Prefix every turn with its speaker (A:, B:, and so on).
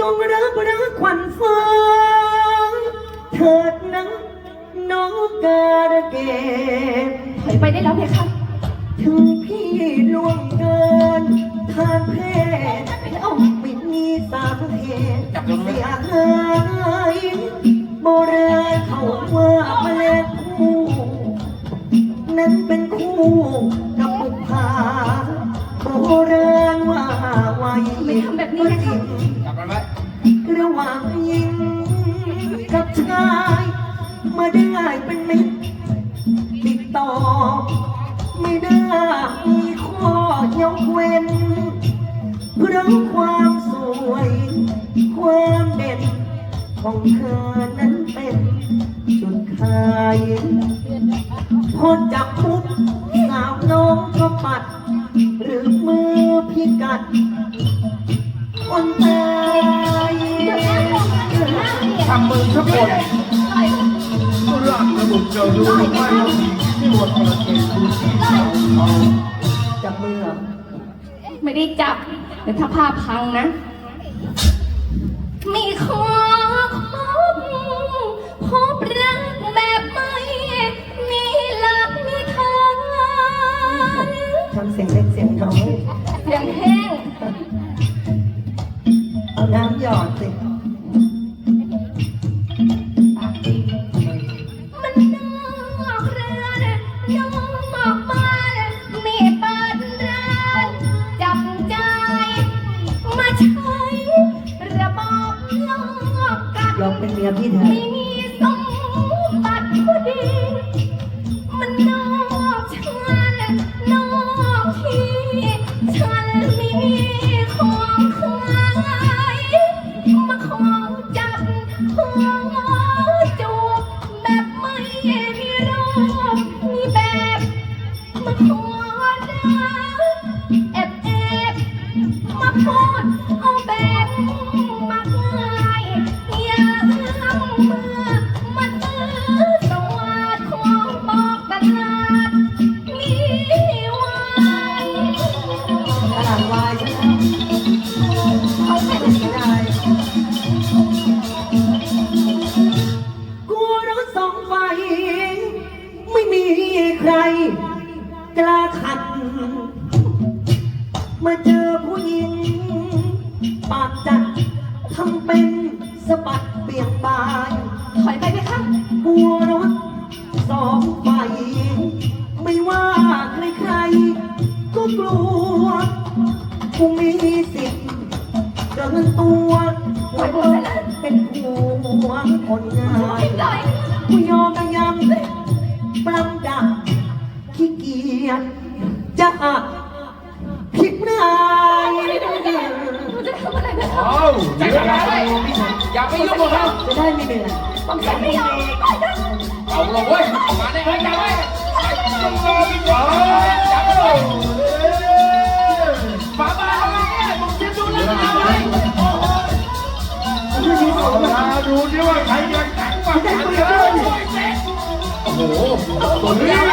A: จงรักรักขวัญฟ้า เถิดนะน้องการะเกด
B: ถอยไปได้แล้วเพคะ
A: ถึงพี่ล่วงเกินทางเพศ
B: เอ้า
A: ไม่มีสาเหตุเสียหายโบราณเขาว่าแมลงคู่นั้น ไม่
B: ทำแบบนี้นะคะ
C: จับมันไว้
A: ระหว่างหญิงกับชาย มาได้เป็นมิตรติดต่อ ไม่ได้มีข้อยกเว้นเพราะความสวย ความเด่นของเธอนั้นเป็นจุดขายพอจับปุ๊บสาวน้องก็ปัด หรือมือ พี่กัด คนตาย
C: ทำมือทุกคนผู้รักระบุเจอดูไม่ว่าที่วัดประเทศดูที่เขา
A: จับมือเหรอ
B: ไม่ได้จับเดี๋ยวถ้าผ้าพังนะ มีขอ ตลาดวา
A: ยใช่ไหม
B: เขาแค่
A: ไม่ได้กลัวรถสองไฟ ไม่มีใคร กล้าขัด มาเจอผู้หญิง ปากจัดทำเป็นสะบัดเบี่ยงบาย
B: ถอยไปไหมคะ
A: กลัว กูมีสิทธิ์เกินตัวว่าต้องเป็นผัวคนงานกูยอมยำปลำดักขี้เกียจจะอักผิดนาย
B: หนูจะทำอะไรไม่ได้
C: เอย่าไปยุ่งกับเขา
A: จะได้ไม่เหนื่อย
B: ต้องฉันไม่ยอม
C: เอาลงเว้ยมาได้เลยจับไว้จับเลยป้า ตัวนี้